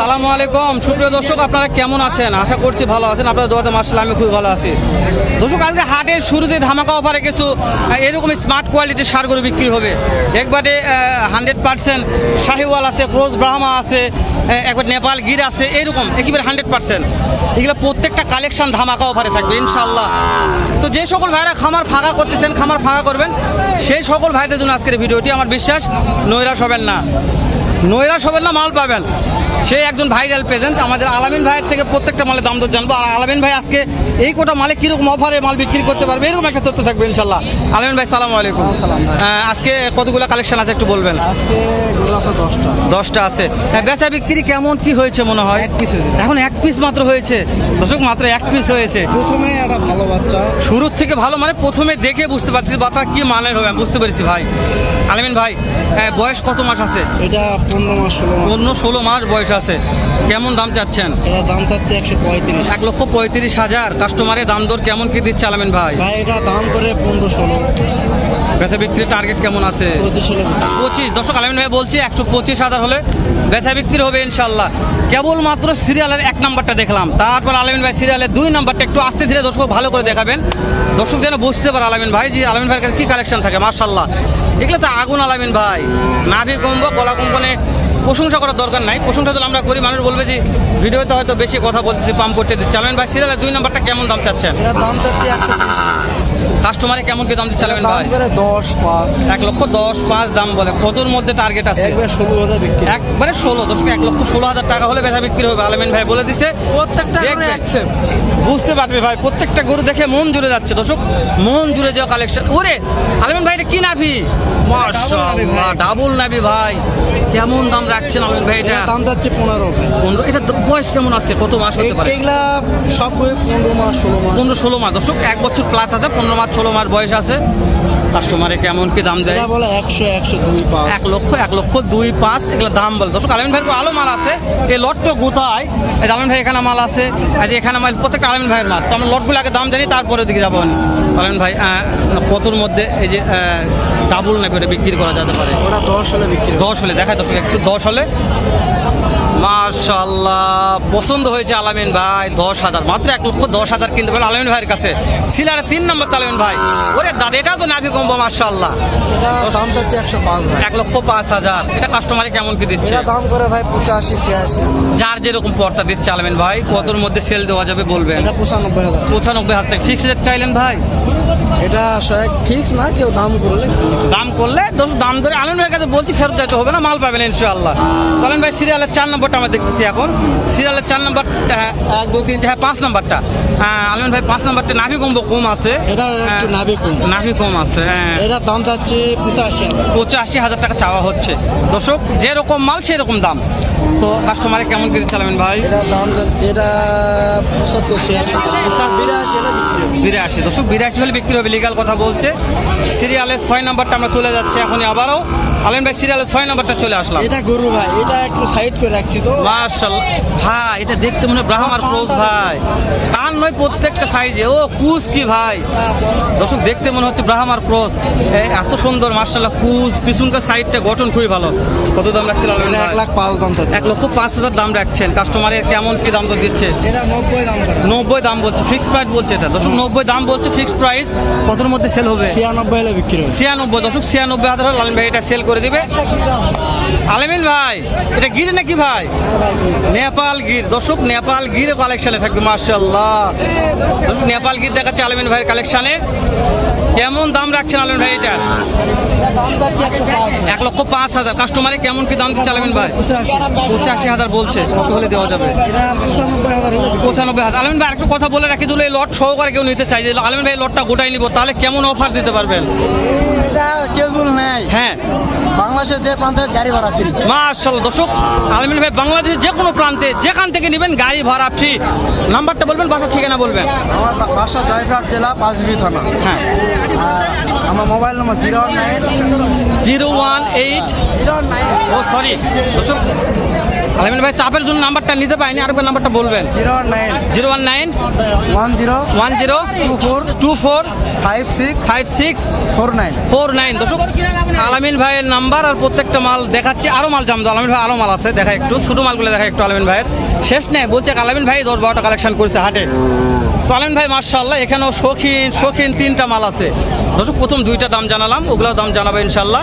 আসসালামু আলাইকুম। সুপ্রিয় দর্শক, আপনারা কেমন আছেন? আশা করছি ভালো আছেন। আপনারা দোয়াতে মার্শাল আমি খুবই ভালো আছি। দর্শক, আজকে হাটের শুরুতে ধামাকা অফারে কিছু এরকম স্মার্ট কোয়ালিটির সারগরু বিক্রি হবে। একবারে হান্ড্রেড পার্সেন্ট শাহিওয়াল আছে, ক্রোজ ব্রাহ্মা আছে একবার নেপাল গির আছে, এরকম, একেবারে হান্ড্রেড পার্সেন্ট এগুলো প্রত্যেকটা কালেকশন ধামাকা অফারে থাকবে ইনশাল্লাহ তো যে সকল ভাইরা খামার ফাঁকা করতেছেন, খামার ফাঁকা করবেন, সেই সকল ভাইদের জন্য আজকের ভিডিওটি। আমার বিশ্বাস, নৈরাশ হবেন না। নৈরাশ হবেন না, মাল পাবেন। সে একজন ভাইরাল প্রেজেন্ট আমাদের আলামিন ভাইয়ের থেকে প্রত্যেকটা মালের দাম দর জানব। আর আলামিন ভাই আজকে এই কোটা মালে কীরকম অফারে মাল বিক্রি করতে পারবে এরকম একটা তথ্য থাকবে ইনশাল্লাহ। আলামিন ভাই সালাম আলাইকুম। আজকে কতগুলো কালেকশন আছে একটু বলবেন? দশটা। আছে। হ্যাঁ, বেচা বিক্রি কেমন কি হয়েছে মনে হয়। এখন এক পিস মাত্র হয়েছে। দর্শক মাত্র এক পিস হয়েছে। প্রথমে ভালো বাচ্চা। শুরুর থেকে ভালো মানে প্রথমে দেখে বুঝতে পারছি বাচ্চা কি মানের হবে বুঝতে পেরেছি ভাই। আলামিন ভাই হ্যাঁ, বয়স কত মাস আছে? এটা পনেরো মাস ষোলো মাস। অন্য ষোলো মাস বয়স আছে। কেমন দাম চাচ্ছেন? এটা দাম চাচ্ছে একশো পঁয়ত্রিশ। এক লক্ষ পঁয়ত্রিশ হাজার। কাস্টমারের দাম দর কেমন কি দিচ্ছে আলামিন ভাই? ভাই এটা দাম করে পনেরো ষোলো। বেচা বিক্রির টার্গেট কেমন আছে? পঁচিশ দর্শক আলামিন ভাই বলছি একশো পঁচিশ হাজার হলে বেচা বিক্রি হবে ইনশাল্লাহ কেবলমাত্র সিরিয়ালের এক নাম্বারটা দেখলাম। তারপর আলামিন ভাই সিরিয়ালের দুই নাম্বারটা একটু আস্তে ধীরে দর্শক ভালো করে দেখাবেন। দর্শক যেন বুঝতে পারে আলামিন ভাই যে আলামিন ভাইয়ের কাছে কি কালেকশন থাকে। মার্শাল্লাহ এগুলো তো আগুন আলামিন ভাই। নাভি কমবো গলা কোম্পানি প্রশংসা করার দরকার নাই। প্রশংসা তো আমরা করি মানুষ বলবে যে, ভিডিওতে হয়তো বেশি কথা বলতেছি, পাম্প করতে চালান ভাই সিরিয়ালের দুই নাম্বারটা কেমন দাম চাচ্ছেন? দাম চাচ্ছে কাস্টমারে কেমন কি দাম দিচ্ছে ভাই? দশ পাঁচ। এক লক্ষ দশ পাঁচ দাম বলে। কতর মধ্যে টার্গেট আছে। একবার ষোলো হাজার বিক্রি। একবারে ষোলো দশক এক লক্ষ ষোলো হাজার টাকা হলে বেচা বিক্রি হবে। আলমিন ভাই বলে দিছে প্রত্যেকটা বুঝতে পারবে ভাই প্রত্যেকটা গরু দেখে মন জুড়ে যাচ্ছে দর্শক। মন জুড়ে যাওয়া কালেকশন ওরে আলমিন ভাই এটা কি নাভি? ডাবল নাভি ভাই। কেমন দাম রাখছেন আলমিন ভাই এটা? দাম যাচ্ছে পনেরো। পনেরো এটা তো বয়স কেমন আছে? কত মাস হতে পারে? এগুলা সব পনেরো মাস ষোলো মাস। পনেরো ষোলো মাস। দর্শক এক বছর প্লাস আছে পনেরো মাস ষোলো মাস বয়স আছে। কাস্টমারে কেমন কি দাম দেয়? বলে একশো একশো দুই পাঁচ। এক লক্ষ এক লক্ষ দুই পাঁচ এগুলো দাম বলে। দর্শক আলমিন ভাইয়ের আলো মাল আছে। এই লটটা গোথায় এই আলমিন ভাই এখানে মাল আছে। আর যে এখানে মাল প্রত্যেকটা আলমিন ভাইয়ের মাল। তো আমরা লটগুলো আগে দাম জানি তারপরে দিকে যাব আমি। আলমিন ভাই কতর মধ্যে এই যে ডাবল নাকি ওটা বিক্রি করা যেতে পারে? ওটা দশ হলে বিক্রি দশ হলে দেখায় দর্শক একটু দশ হলে। মার্শাল্লাহ পছন্দ হয়েছে আলামিন ভাই দশ হাজার মাত্র এক লক্ষ দশ হাজার কিনতে পারেন আলামিন ভাইয়ের কাছে। সিলারে তিন নম্বর আলামিন ভাই। ওরে দাদা এটা তো নাভি কম্বো মার্শাল্লাহ এটা দাম চাচ্ছে একশো পাঁচ এক লক্ষ পাঁচ হাজার। এটা কাস্টমারে কেমন কি দিচ্ছে? দাম করে ভাই পঁচাশি ছিয়াশি। যার যেরকম পরটা দিচ্ছে আলমিন ভাই কতর মধ্যে সেল দেওয়া যাবে বলবেন? পঁচানব্বই হাজার। পঁচানব্বই হাজার থেকে ফিক্সড রেট চাইলেন ভাই? এটা ফিক্স না কেউ দাম করলে দাম করলে দাম ধরে আলমিন ভাইয়ের বলছি ফেরত যাইতে হবে না মাল পাবেন ইনশাআল্লাহ। তালেন ভাই সিরিয়ালের চার নম্বরটা আমরা দেখতেছি এখন। সিরিয়ালের চার নম্বরটা এক দুই তিন হ্যাঁ পাঁচ নম্বরটা। হ্যাঁ আলমিন ভাই পাঁচ নম্বরটা নাভি কম্ব কম আছে। এটা হ্যাঁ, নাভি কম। নাভি কম আছে হ্যাঁ। এটার দাম যাচ্ছে পঁচাশি পঁচাশি হাজার টাকা চাওয়া হচ্ছে। দর্শক যেরকম মাল সেরকম দাম। তো কাস্টমারে কেমন কিনতে চালাবেন ভাই? দাম এটা পঁচাত্তর বিরাশি এটা বিক্রি বিরাশি। দর্শক বিরাশি হলে বিক্রি হবে লিগাল কথা বলছে। সিরিয়ালের ছয় নাম্বারটা আমরা চলে যাচ্ছি এখনই আবারও। আলেন ভাই সিরিয়ালের ছয় নাম্বারটা চলে আসলাম। এটা গরু ভাই এটা একটু সাইড করে রাখছি তো। মার্শাল ভাই এটা দেখতে মনে হয় ব্রাহ্মার ক্রোজ ভাই। কান নয় প্রত্যেকটা সাইজে ও কুস কি ভাই। দর্শক দেখতে মনে হচ্ছে ব্রাহ্মার ক্রস এত সুন্দর মার্শাল্লাহ কুস পিছনকার সাইডটা গঠন খুবই ভালো। কত দাম রাখছিল আলমিন এক লাখ পাঁচ দাম এক লক্ষ পাঁচ হাজার দাম রাখছেন। কাস্টমারের কেমন কি দাম দিচ্ছে? এটা নব্বই দাম নব্বই দাম বলছে ফিক্সড প্রাইস বলছে এটা। দশক নব্বই দাম বলছে ফিক্সড প্রাইস কতর মধ্যে সেল হবে? ছিয়ানব্বই হলে বিক্রি হবে। ছিয়ানব্বই দশক ছিয়ানব্বই হাজার হলে ভাই এটা সেল করে দিবে। আলমিন ভাই, এটা গির নাকি ভাই? নেপাল গির। দর্শক, নেপাল গির কালেকশনে থাকবে মার্শাল্লাহ নেপাল গির দেখাচ্ছে আলমিন ভাইয়ের কালেকশনে কেমন দাম রাখছেন আলমিন ভাই এটার এক লক্ষ পাঁচ হাজার। কাস্টমারে কেমন কি দাম দিচ্ছে আলমিন ভাই? পঁচাশি হাজার বলছে। কত হলে দেওয়া যাবে? পঁচানব্বই হাজার। আলমিন ভাই একটা কথা বলে রাখি দিল এই লট সহকারে কেউ নিতে চাই আলমিন ভাই লটটা গোটাই নিব তাহলে কেমন অফার দিতে পারবেন? হ্যাঁ। বাংলাদেশের যে প্রান্তে গাড়ি ভাড়া ফ্রি মার্শাল্লাহ দর্শক আলমিন ভাই বাংলাদেশের যে কোনো প্রান্তে যেখান থেকে নেবেন গাড়ি ভাড়া ফ্রি নাম্বারটা বলবেন বাসার ঠিকানা বলবেন? আমার বাসা জেলা পাঁচবি থানা। হ্যাঁ। আমার mobile number zero nine zero one eight ও সরি আলামিন ভাই চাপের জন্য নাম্বারটা নিতে পাইনি আরেকবার নাম্বারটা বলবেন। Zero nine zero one nine one zero one zero two four two four five six five six four nine four nine দর্শক আলামিন ভাইয়ের নাম্বার আর প্রত্যেকটা মাল দেখাচ্ছে আরও মাল জামদো আলামিন ভাই আরও মাল আছে দেখা একটু ছোটো মালগুলো দেখা একটু আলামিন ভাইয়ের। শেষ নেই বলছে আলামিন ভাই দশ বারোটা কালেকশন করেছে হাটে। তো আলামিন ভাই মার্শাল্লাহ এখানেও শৌখিন শৌখিন তিনটা মাল আছে। দর্শক প্রথম দুইটা দাম জানালাম ওগুলো দাম জানাব ইনশাল্লাহ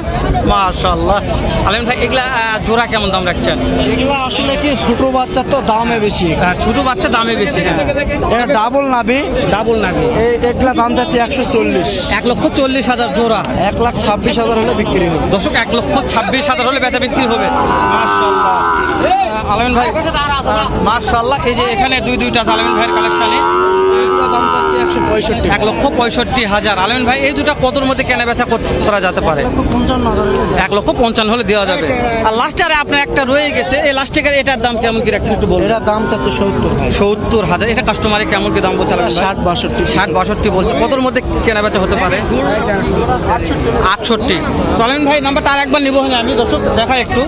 মার্শাল্লাহ আলামিন ভাই এগুলা জোড়া কেমন দাম রাখছেন? এগুলো আসলে কি ছোট বাচ্চার তো দামে বেশি। ছোটো বাচ্চা দামে বেশি হ্যাঁ। এটা ডাবল নাবি। ডাবল এই এগুলা দাম যাচ্ছে একশো চল্লিশ। এক লক্ষ চল্লিশ হাজার জোড়া। এক লাখ ছাব্বিশ হাজার হলে বিক্রি হবে। দর্শক এক লক্ষ ছাব্বিশ হাজার হলে বেচা বিক্রি হবে। মার্শাল্লাহ আলমিন ভাই মার্শাল্লাহ এই যে এখানে দুই দুইটা আলমিন ভাইয়ের কালেকশনে এক লক্ষ পঁয়ষট্টি হাজার। আলমিন ভাই এই দুটা কতর মধ্যে কেনা বেচা করা যেতে পারে? এক লক্ষ পঞ্চান্ন হলে দেওয়া যাবে। আর লাস্টে আর আপনার একটা রয়ে গেছে এই লাস্টের এটার দাম কেমন কি রাখছেন একটু বলুন। এটার দাম চাচ্ছে সত্তর সত্তর হাজার এটা কাস্টমারে কেমন কি দাম বলছে ষাট বাষট্টি। ষাট বাষট্টি বলছে। কতর মধ্যে কেনা বেচা হতে পারে? আটষট্টি। চলেন ভাই নাম্বারটা আর একবার নিবো আমি দর্শক দেখা একটু।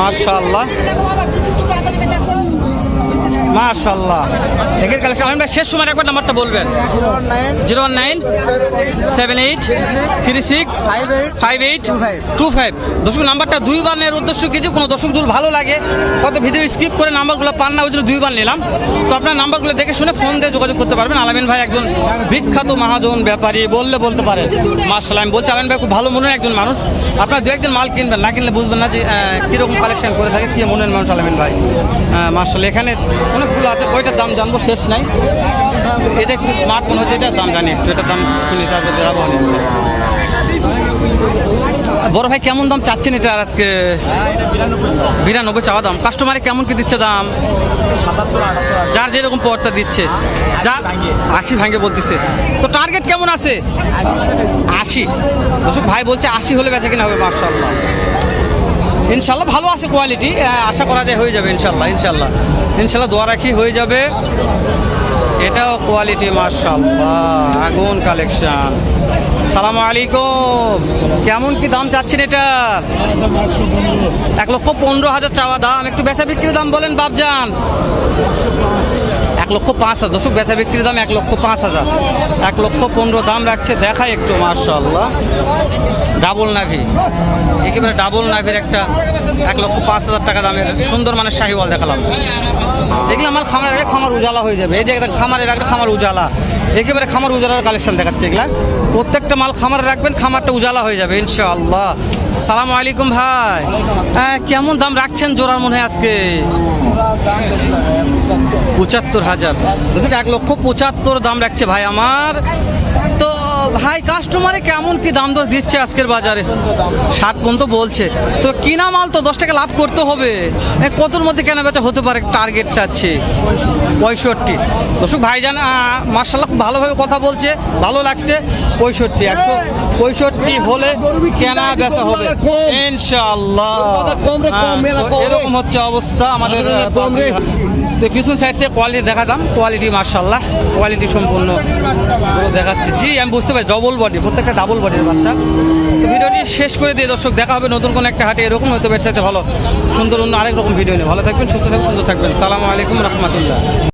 মার্শাল্লাহ মার্শাল্লাহ একের কালেকশন আলমিন শেষ সময় একবার নাম্বারটা বলবেন। Zero one nine, seven eight, three six, five eight, two five. দর্শক, নাম্বারটা দুইবার নেওয়ার উদ্দেশ্য কি? যে কোনো দর্শক যদি ভালো লাগে কত ভিডিও স্কিপ করে নাম্বারগুলো পান না, ওই জন্য দুইবার নিলাম। তো আপনার নাম্বারগুলো দেখে শুনে ফোন দিয়ে যোগাযোগ করতে পারবেন। আলামিন ভাই একজন বিখ্যাত মহাজন, ব্যাপারী, বললে বলতে পারে। মার্শাল আমি বলছি, আলামিন ভাই খুব ভালো মনের একজন মানুষ। আপনার দু একদিন মাল কিনবেন, না কিনলে বুঝবেন না যে কীরকম কালেকশন করে থাকে, কী মনের মানুষ আলামিন ভাই। মার্শাল এখানে অনেকগুলো আছে ওইটার দাম জানব, শেষ নাই। এটা একটু স্মার্টফোন হচ্ছে, এটার দাম জানি একটু, এটার দাম শুনি, তারপর বড় ভাই, কেমন দাম চাচ্ছেন এটা আজকে? বিরানব্বই চাওয়া দাম। কাস্টমারে কেমন কি দিচ্ছে দাম? যার যেরকম পরটা দিচ্ছে। যা আশি ভাঙে বলতেছে। তো টার্গেট কেমন আছে? আশি। ভাই বলছে আশি হলে বেচা কিনা হবে মার্শাল্লাহ ইনশাল্লাহ ভালো আছে কোয়ালিটি আশা করা যায় হয়ে যাবে ইনশাল্লাহ ইনশাল্লাহ ইনশাল্লাহ দোয়া রাখি, হয়ে যাবে। এটাও কোয়ালিটি মার্শাল্লাহ আগুন কালেকশন সালাম আলাইকুম। কেমন কি দাম চাচ্ছেন এটার এক লক্ষ পনেরো হাজার চাওয়া দাম, একটু বেচা বিক্রির দাম বলেন বাপজান। লক্ষ পাঁচ হাজার। দর্শক, বেচা বিক্রির দাম এক লক্ষ পাঁচ হাজার। এক লক্ষ পনেরো দাম রাখছে, দেখাই একটু মার্শাল্লাহ ডাবল নাভি। একেবারে ডাবল নাভির একটা এক লক্ষ পাঁচ হাজার টাকা দামের সুন্দর মানের শাহিওয়াল দেখালাম। এগুলো আমার খামারে রাখলে খামার উজালা হয়ে যাবে। এই যে একটা খামারে রাখলে খামার উজালা। একেবারে খামার উজালার কালেকশন দেখাচ্ছে এগুলা। প্রত্যেকটা মাল খামারে রাখবেন, খামারটা উজালা হয়ে যাবে, ইনশাআল্লাহ। সালাম আলাইকুম ভাই। হ্যাঁ কেমন দাম রাখছেন জোরার মনে হয় আজকে? পঁচাত্তর হাজার। দেখুন এক লক্ষ পঁচাত্তর দাম রাখছে ভাই আমার। তো ভাই কাস্টমারে কেমন কি দাম দর দিচ্ছে আজকের বাজারে? ষাট পর্যন্ত বলছে। তো কিনা মাল তো দশ টাকা লাভ করতে হবে। কতর মধ্যে কেনা বেচা হতে পারে? টার্গেট চাচ্ছে। পঁয়ষট্টি। দর্শক ভাইজান মার্শাল্লাহ খুব ভালোভাবে কথা বলছে। ভালো লাগছে। পঁয়ষট্টি একশো পঁয়ষট্টি হলে কেনা বেচা হবে। ইনশাআল্লাহ। হ্যাঁ, এরকম হচ্ছে অবস্থা আমাদের আহ, তো পিছন সাইড থেকে কোয়ালিটি দেখাতাম কোয়ালিটি মার্শাল্লাহ কোয়ালিটি সম্পূর্ণ দেখাচ্ছি। জি আমি বুঝতে পারি ডবল বডি প্রত্যেকটা ডাবল বডির বাচ্চা। তো ভিডিওটি শেষ করে দিয়ে দর্শক দেখা হবে নতুন কোনো একটা হাটে এরকম হয়তো বের ভালো সুন্দর অন্য আরেক রকম ভিডিও নিয়ে। ভালো থাকবেন সুস্থ থাকবেন সুন্দর থাকবেন। সালাম আলাইকুম রহমতুল্লাহ।